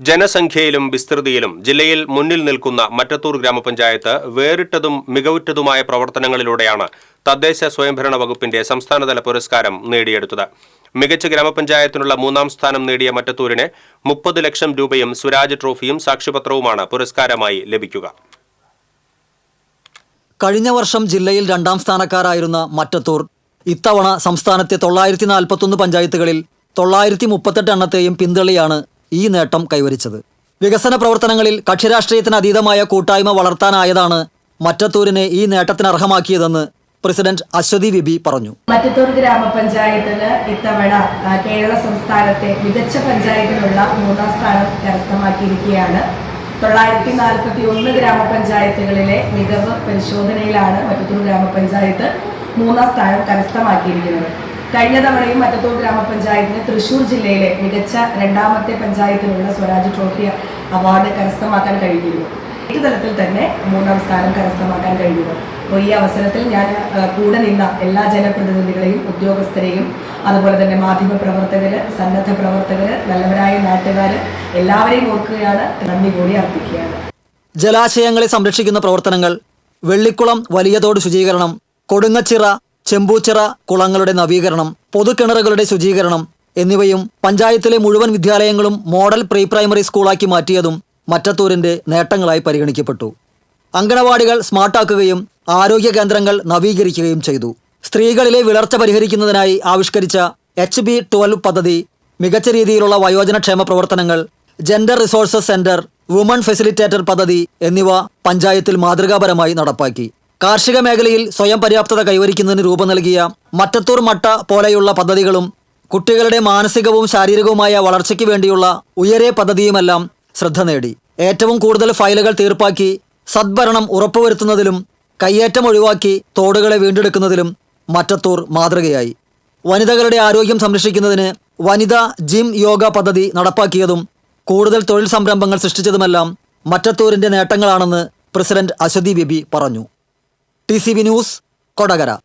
ജനസംഖ്യയിലും വിസ്തൃതിയിലും ജില്ലയിൽ മുന്നിൽ നിൽക്കുന്ന മറ്റത്തൂർ ഗ്രാമപഞ്ചായത്ത് വേറിട്ടതും മികവുറ്റതുമായ പ്രവർത്തനങ്ങളിലൂടെയാണ് തദ്ദേശ സ്വയംഭരണ വകുപ്പിന്റെ സംസ്ഥാനതല പുരസ്കാരം നേടിയെടുത്തത്. മികച്ച ഗ്രാമപഞ്ചായത്തിനുള്ള മൂന്നാം സ്ഥാനം നേടിയ മറ്റത്തൂരിന് മുപ്പത് ലക്ഷം രൂപയും സ്വരാജ് ട്രോഫിയും സാക്ഷ്യപത്രവുമാണ് പുരസ്കാരമായി ലഭിക്കുക. കഴിഞ്ഞ വർഷം ജില്ലയിൽ രണ്ടാം സ്ഥാനക്കാരായിരുന്ന മറ്റത്തൂർ ഇത്തവണ സംസ്ഥാനത്തെ തൊള്ളായിരത്തി നാൽപ്പത്തൊന്ന് പഞ്ചായത്തുകളിൽ തൊള്ളായിരത്തി മുപ്പത്തെട്ട് എണ്ണത്തെയും പിന്തള്ളിയാണ് ഈ നേട്ടം കൈവരിച്ചത്. വികസന പ്രവർത്തനങ്ങളിൽ കക്ഷിരാഷ്ട്രീയത്തിന് അതീതമായ കൂട്ടായ്മ വളർത്താനായതാണ് മറ്റത്തൂരിനെ ഈ നേട്ടത്തിന് അർഹമാക്കിയതെന്ന് പ്രസിഡന്റ് അശ്വതി വിബി പറഞ്ഞു. മറ്റത്തൂർ ഗ്രാമപഞ്ചായത്തിന് ഇത്തവണ കേരള സംസ്ഥാനത്തെ മികച്ച പഞ്ചായത്തിനുള്ള മൂന്നാം സ്ഥാനം കരസ്ഥമാക്കിയിരിക്കുകയാണ്. തൊള്ളായിരത്തി നാൽപ്പത്തി ഒന്ന് ഗ്രാമപഞ്ചായത്തുകളിലെ മികവ് പരിശോധനയിലാണ് മറ്റത്തൂർ ഗ്രാമപഞ്ചായത്ത് മൂന്നാം സ്ഥാനം കരസ്ഥമാക്കിയിരിക്കുന്നത്. കഴിഞ്ഞ തവണയും മറ്റത്തൂർ ഗ്രാമപഞ്ചായത്തിന് തൃശൂർ ജില്ലയിലെ മികച്ച രണ്ടാമത്തെ പഞ്ചായത്തിനുള്ള സ്വരാജ് ട്രോഫി അവാർഡ് കരസ്ഥമാക്കാൻ കഴിഞ്ഞിരുന്നു. ഏത് തലത്തിൽ തന്നെ മൂന്നാം സ്ഥാനം കരസ്ഥമാക്കാൻ കഴിഞ്ഞിരുന്നു. അപ്പോൾ ഈ അവസരത്തിൽ ഞാൻ കൂടെ നിന്ന എല്ലാ ജനപ്രതിനിധികളെയും ഉദ്യോഗസ്ഥരെയും അതുപോലെ തന്നെ മാധ്യമ പ്രവർത്തകർ സന്നദ്ധ പ്രവർത്തകർ നല്ലവരായ നാട്ടുകാർ എല്ലാവരെയും ഓർക്കുകയാണ് നന്ദി കൂടി അർപ്പിക്കുകയാണ്. ജലാശയങ്ങളെ സംരക്ഷിക്കുന്ന പ്രവർത്തനങ്ങൾ വെള്ളിക്കുളം വലിയതോട് ശുചീകരണം കൊടുങ്ങച്ചിറ ചെമ്പൂച്ചിറ കുളങ്ങളുടെ നവീകരണം പൊതുകിണറുകളുടെ ശുചീകരണം എന്നിവയും പഞ്ചായത്തിലെ മുഴുവൻ വിദ്യാലയങ്ങളും മോഡൽ പ്രീ പ്രൈമറി സ്കൂളാക്കി മാറ്റിയതും മറ്റത്തൂരിന്റെ നേട്ടങ്ങളായി പരിഗണിക്കപ്പെട്ടു. അങ്കണവാടികൾ സ്മാർട്ടാക്കുകയും ആരോഗ്യ കേന്ദ്രങ്ങൾ നവീകരിക്കുകയും ചെയ്തു. സ്ത്രീകളിലെ വിളർച്ച പരിഹരിക്കുന്നതിനായി ആവിഷ്കരിച്ച എച്ച് ബി ട്വൽവ് പദ്ധതി മികച്ച രീതിയിലുള്ള വയോജനക്ഷേമ പ്രവർത്തനങ്ങൾ gender resources centre woman facilitator പദ്ധതി എന്നിവ പഞ്ചായത്തിൽ മാതൃകാപരമായി നടപ്പാക്കി. കാർഷിക മേഖലയിൽ സ്വയം പര്യാപ്തത കൈവരിക്കുന്നതിന് രൂപം നൽകിയ മറ്റത്തൂർ മട്ട പോലെയുള്ള പദ്ധതികളും കുട്ടികളുടെ മാനസികവും ശാരീരികവുമായ വളർച്ചയ്ക്ക് വേണ്ടിയുള്ള ഉയരെ പദ്ധതിയുമെല്ലാം ശ്രദ്ധ നേടി. ഏറ്റവും കൂടുതൽ ഫയലുകൾ തീർപ്പാക്കി സദ്ഭരണം ഉറപ്പുവരുത്തുന്നതിലും കയ്യേറ്റം ഒഴിവാക്കി തോടുകളെ വീണ്ടെടുക്കുന്നതിലും മറ്റത്തൂർ മാതൃകയായി. വനിതകളുടെ ആരോഗ്യം സംരക്ഷിക്കുന്നതിന് വനിതാ ജിം യോഗ പദ്ധതി നടപ്പാക്കിയതും കൂടുതൽ തൊഴിൽ സംരംഭങ്ങൾ സൃഷ്ടിച്ചതുമെല്ലാം മറ്റത്തൂരിന്റെ നേട്ടങ്ങളാണെന്ന് പ്രസിഡന്റ് അശ്വതി ബിബി പറഞ്ഞു. TCB news कोटागरा